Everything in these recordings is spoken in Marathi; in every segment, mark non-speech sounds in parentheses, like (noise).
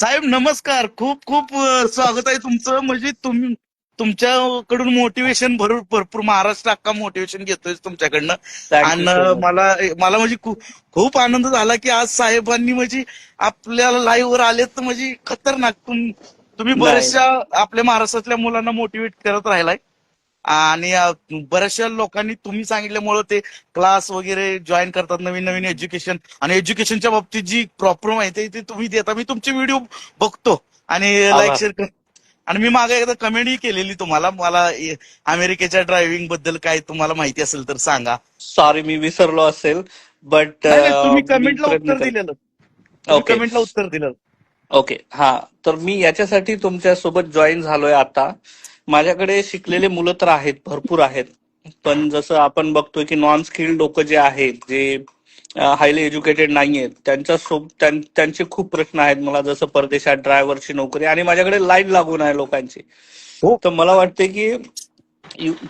साहेब नमस्कार. खूप खूप स्वागत आहे तुमचं. म्हणजे तुम तुमच्याकडून मोटिवेशन भरपूर भरपूर महाराष्ट्र अख्खा मोटिवेशन घेतोय तुमच्याकडनं. आणि. मला मला म्हणजे खूप आनंद झाला की आज साहेबांनी म्हणजे आपल्याला लाईव्ह वर आलेत तर म्हणजे खतरनाक. तुम तुम्ही. बऱ्याचशा आपल्या महाराष्ट्रातल्या मुलांना मोटिवेट करत राहिलाय. आणि बऱ्याचशा लोकांनी तुम्ही सांगितल्यामुळं ते क्लास वगैरे जॉईन करतात नवीन नवीन एज्युकेशन आणि एज्युकेशनच्या बाबतीत जी प्रॉब्लेम आहे ते तुम्ही देता. मी तुमचे व्हिडिओ बघतो आणि लाईक. शेअर कर आणि मी मागे एकदा कमेंटही केलेली तुम्हाला. मला अमेरिकेच्या ड्रायव्हिंगबद्दल काय तुम्हाला माहिती असेल तर सांगा. सॉरी मी विसरलो असेल बट तुम्ही कमेंटला उत्तर दिलेलं. कमेंटला उत्तर दिलं ओके हा. तर मी याच्यासाठी तुमच्यासोबत जॉईन झालोय आता. माझ्याकडे शिकलेले मुलं तर आहेत भरपूर आहेत. पण जसं आपण बघतोय की नॉन स्किल्ड लोक जे आहेत जे हायली एज्युकेटेड नाही आहेत त्यांच्या त्यांचे खूप प्रश्न आहेत. मला जसं परदेशात ड्रायव्हरची नोकरी आणि माझ्याकडे लाईन लागून आहे लोकांची. हो. तर मला वाटते की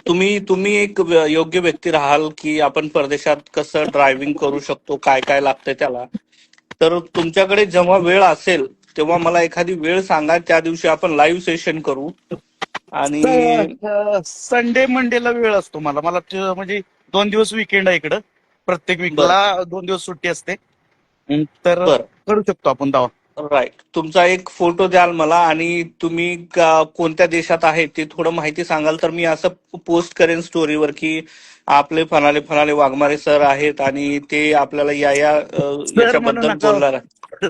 तुम्ही तुम्ही एक योग्य व्यक्ती राहाल की आपण परदेशात कसं ड्रायव्हिंग करू शकतो काय काय लागतंय त्याला. तर तुमच्याकडे जेव्हा वेळ असेल तेव्हा मला एखादी वेळ सांगा त्या दिवशी आपण लाईव्ह सेशन करू. आणि संडे मंडेला वेळ असतो मला. मला म्हणजे दोन दिवस विकेंड आहे इकडं. प्रत्येक वीकला दोन दिवस सुट्टी असते. तर करू शकतो आपण दावा राईट तुमचा एक फोटो द्याल मला आणि तुम्ही कोणत्या देशात आहे ते थोडं माहिती सांगाल तर मी असं पोस्ट करेन स्टोरीवर की आपले फनाले फनाले वाघमारे सर आहेत आणि ते आपल्याला या या याच्याबद्दल. बोलणार.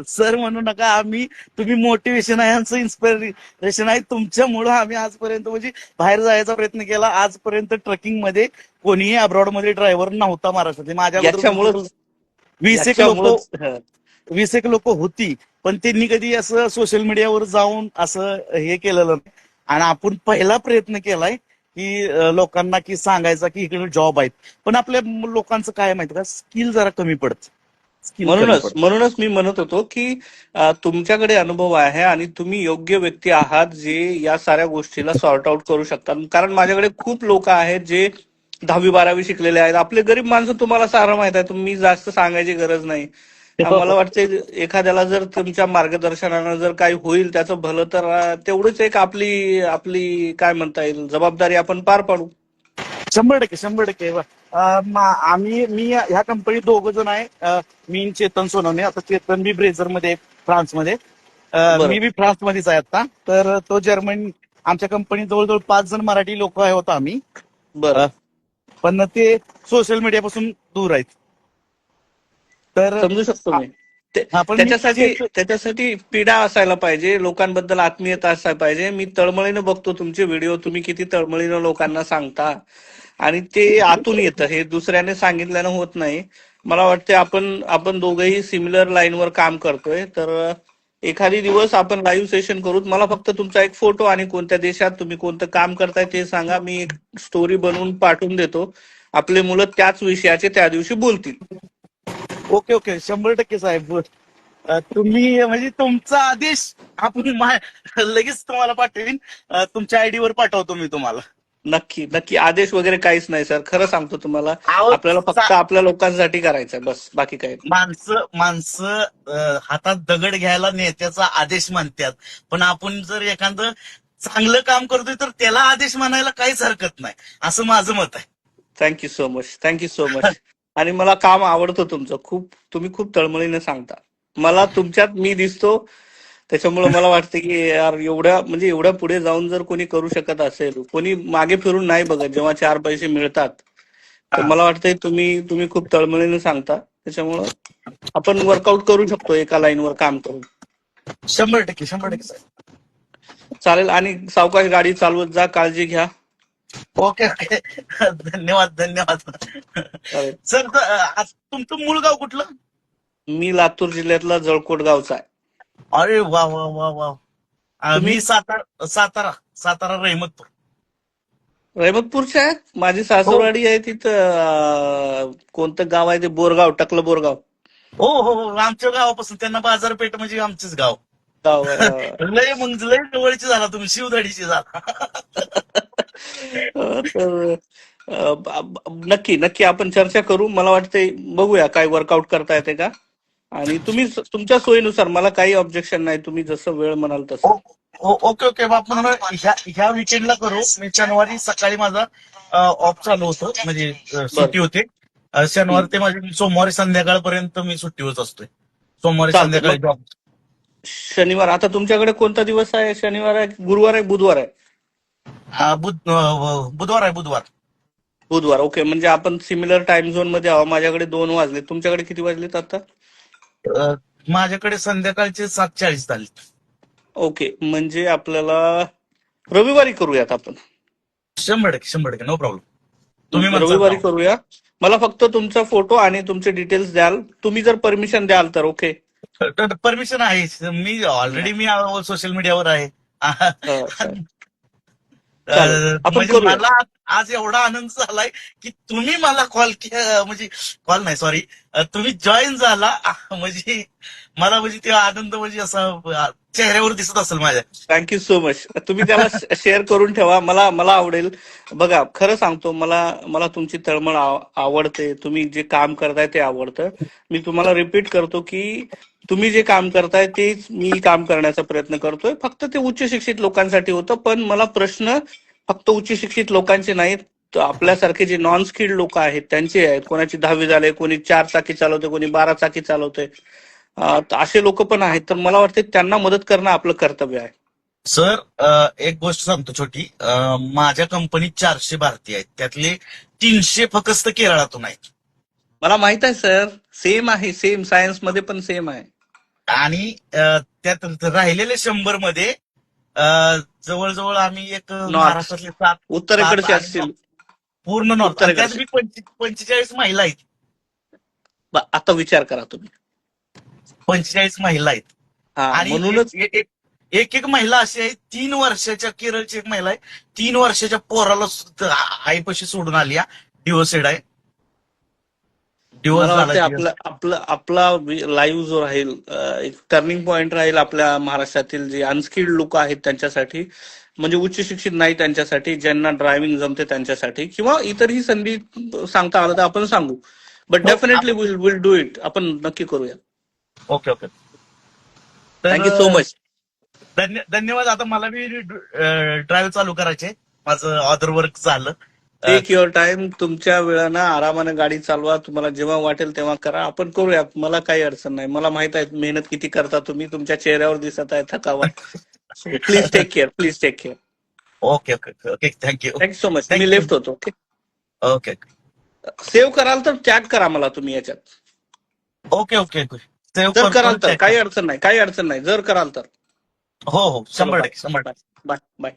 सर म्हणू नका आम्ही तुम्ही मोटिवेशन आहे आमचं इन्स्पिरेशन आहे तुमच्यामुळं आम्ही आजपर्यंत म्हणजे बाहेर जायचा प्रयत्न केला आजपर्यंत ट्रकिंगमध्ये कोणीही अब्रॉडमध्ये ड्रायव्हर नव्हता महाराष्ट्रात माझ्या वीस एक लोक. वीस एक लोक होती पण त्यांनी कधी असं सोशल मीडियावर जाऊन असं हे केलेलं नाही. आणि आपण पहिला प्रयत्न केलाय की लोकांना की सांगायचा की इकडे जॉब आहेत. पण आपल्या लोकांचं काय माहिती का? स्किल जरा कमी पडत. म्हणूनच म्हणूनच मी म्हणत होतो की तुमच्याकडे अनुभव आहे आणि तुम्ही योग्य व्यक्ती आहात जे या साऱ्या गोष्टीला सॉर्ट आउट करू शकतात. कारण माझ्याकडे खूप लोक आहेत जे दहावी बारावी शिकलेले आहेत. आपले गरीब माणसं तुम्हाला सारं माहीत आहे. तुम्ही जास्त सांगायची गरज नाही. मला वाटते एखाद्याला जर तुमच्या मार्गदर्शनानं जर काही होईल त्याचं भलं तर तेवढीच एक आपली आपली काय म्हणता येईल जबाबदारी आपण पार पाडू. शंभर टक्के शंभर टक्के. आम्ही मी ह्या कंपनीत दोघ जण आहे. मी चेतन सोनवणे. आता चेतन बी ब्रेझरमध्ये फ्रान्समध्ये बरं. मी बी फ्रान्स मध्येच आहे आता. तर तो जर्मन आमच्या कंपनीत जवळजवळ पाच जण मराठी लोक आहे होतो आम्ही. बरं. पण ते सोशल मीडियापासून दूर आहेत. तर समजू शकतो मी. त्याच्यासाठी त्याच्यासाठी पिढा असायला पाहिजे लोकांबद्दल आत्मीयता असायला पाहिजे. मी तळमळीनं बघतो तुमचे व्हिडिओ तुम्ही किती तळमळीनं लोकांना सांगता. आणि ते आतून येतं हे दुसऱ्याने सांगितल्यानं होत नाही. मला वाटते आपण आपण दोघंही सिमिलर लाईनवर काम करतोय. तर एखादी दिवस आपण लाईव्ह सेशन करू मला फक्त तुमचा एक फोटो आणि कोणत्या देशात तुम्ही कोणतं काम करताय ते सांगा. मी एक स्टोरी बनवून पाठवून देतो. आपले मुलं त्याच विषयाचे त्या दिवशी बोलतील. Okay okay. शंभर टक्के साहेब. अं, तुम्ही म्हणजे तुमचा आदेश आपण मा- लगेच तुम्हाला पाठवीन. अं, तुमच्या आयडी वर पाठवतो मी तुम्हाला. नक्की नक्की. आदेश वगैरे काहीच नाही सर. खरं सांगतो तुम्हाला अहो, आपल्याला फक्त सा- आपल्या लोकांसाठी करायचंय बस. बाकी काही नाही. माणसं माणसं अं, हातात दगड घ्यायला नेत्याचा आदेश म्हणतात. पण आपण जर एखादं चांगलं काम करतोय तर त्याला आदेश म्हणायला काहीच हरकत नाही. असं माझं मत आहे. Thank you so much thank you so much आणि मला काम आवडतं तुमचं. खूप तुम्ही खूप तळमळीने सांगता. मला तुमच्यात मी दिसतो. त्याच्यामुळे मला वाटतं की यार एवढ्या म्हणजे एवढ्या पुढे जाऊन जर कोणी करू शकत असेल कोणी मागे फिरून नाही बघत जेव्हा चार पैसे मिळतात तर मला वाटतंय तुम्ही तुम्ही खूप तळमळीने सांगता. त्याच्यामुळं आपण वर्कआउट करू शकतो एका लाईनवर काम करून. शंभर टक्के शंभर टक्के चालेल. आणि सावकाश गाडी चालवत जा काळजी घ्या. Okay okay. धन्यवाद धन्यवाद. सर तुमचं मूळ गाव कुठलं? मी लातूर जिल्ह्यातला जळकोट गावचा आहे. अरे वा वा वा वा? मी सातारा सातारा सातारा रहमतपूर. रहमतपूरचे आहेत? माझी सासूरवाडी आहे तिथं कोणतं गाव आहे ते? बोरगाव टकलं बोरगाव. हो हो हो आमच्या गावापासून. त्यांना बाजारपेठ म्हणजे आमचेच गाव. (laughs) लय मग लय जवळची झाला तुम्ही शिवदाडीची झाला. (laughs) तर नक्की नक्की आपण चर्चा करू. मला वाटते बघूया काय वर्कआउट करता येते का. आणि तुम्ही तुमच्या सोयीनुसार मला काही ऑब्जेक्शन नाही. तुम्ही जसं वेळ म्हणाल तसं. Okay okay. आपण ह्या विकेंडला करू. मी शनिवारी सकाळी माझा ऑफ चालू होतं. म्हणजे सुट्टी होते. शनिवार ते माझी सोमवारी संध्याकाळपर्यंत मी सुट्टीवरच असतोय. सोमवारी. संध्याकाळी जॉब शनिवार आता तुमच्याकडे कोणता दिवस आहे? शनिवार आहे गुरुवार आहे बुधवार आहे? बुध अ, बुधवार आहे बुधवार. बुधवार ओके. म्हणजे आपण सिमिलर टाइम झोनमध्ये आहोत. माझ्याकडे दोन वाजले. तुमच्याकडे किती वाजलेत आता? माझ्याकडे संध्याकाळचे सात चाळीस झाले ओके. म्हणजे आपल्याला रविवारी करूयात आपण. शंभर टक्के शंभर टक्के. नो प्रॉब्लेम तुम्ही रविवारी. करूया. मला फक्त तुमचा फोटो आणि तुमचे डिटेल्स द्याल. तुम्ही जर परमिशन द्याल तर ओके? परमिशन आहे. मी ऑलरेडी मी सोशल मीडियावर आहे. (laughs) आपण म्हणजे. मला आज एवढा आनंद झालाय की तुम्ही मला कॉल म्हणजे कॉल नाही सॉरी तुम्ही जॉईन झाला. म्हणजे मला म्हणजे ते आनंद म्हणजे असा चेहऱ्यावर दिसत असेल माझ्या. थँक्यू सो मच तुम्ही त्याला (laughs) शेअर करून ठेवा. मला मला आवडेल. बघा खरं सांगतो मला मला तुमची तळमळ आव- आवडते. तुम्ही जे काम करताय ते आवडतं. मी तुम्हाला रिपीट करतो की तुम्ही जे काम करताय तेच मी काम करण्याचा प्रयत्न करतोय. फक्त ते उच्च शिक्षित लोकांसाठी होतं पण मला प्रश्न फक्त उच्च शिक्षित लोकांचे नाहीत. तर आपल्यासारखे जे नॉन स्किल्ड लोक आहेत त्यांचे आहेत. कोणाची दहावी झाले कोणी चार चाकी चालवते कोणी बारा चाकी चालवते असे लोक पण आहेत. तर मला वाटते त्यांना मदत करणं आपलं कर्तव्य आहे. सर एक गोष्ट सांगतो छोटी. माझ्या कंपनीत चारशे भारतीय आहेत. त्यातले तीनशे फक्त केरळातून आहेत. मला माहीत आहे सर. सेम आहे. सेम. सायन्समध्ये पण सेम आहे. आणि त्यात राहिलेले शंभरमध्ये जवळजवळ आम्ही एक महाराष्ट्रातले सात उत्तरेकडचे सात- असतील. पूर्ण नॉर्थ. त्यात पंचेचाळीस महिला आहेत. ब- आता विचार करा तुम्ही. पंचेचाळीस महिला आहेत. आणि म्हणूनच एक- एक महिला अशी आहे तीन वर्षाच्या केरळची एक महिला आहे. तीन वर्षाच्या पोराला सुद्धा आईपाशी सोडून आली डिवोर्सेड आहे डिवोर्स मला वाटतं झाला आपला आपला आपला लाईव्ह जो राहील एक टर्निंग पॉइंट राहील आपल्या महाराष्ट्रातील जे अनस्किल्ड लोक आहेत त्यांच्यासाठी म्हणजे उच्च शिक्षित नाही त्यांच्यासाठी ज्यांना ड्रायव्हिंग जमते त्यांच्यासाठी किंवा इतरही संधी सांगता आलं तर आपण सांगू. But definitely will will do it आपण नक्की करूया. Okay okay. Thank you so much धन्य- धन्यवाद. आता मला बी ड्राईव्ह चालू करायचे माझं ऑदर वर्क झालं. टेक युअर टाइम तुमच्या वेळानं आरामानं गाडी चालवा. तुम्हाला जेव्हा वाटेल तेव्हा करा. आपण करूया. मला काही अडचण नाही. मला माहीत आहे मेहनत किती करता तुम्ही. तुमच्या चेहऱ्यावर दिसत आहे थकावा please take care please take care okay okay okay thank you thank you so much me. Left होतो. ओके ओके सेव्ह कराल तर चॅट करा मला तुम्ही याच्यात. ओके ओके जर कराल तर. काही अडचण नाही. काही अडचण नाही. जर कराल तर. हो हो. शंभर टक्के शंभर टक्के. Bye bye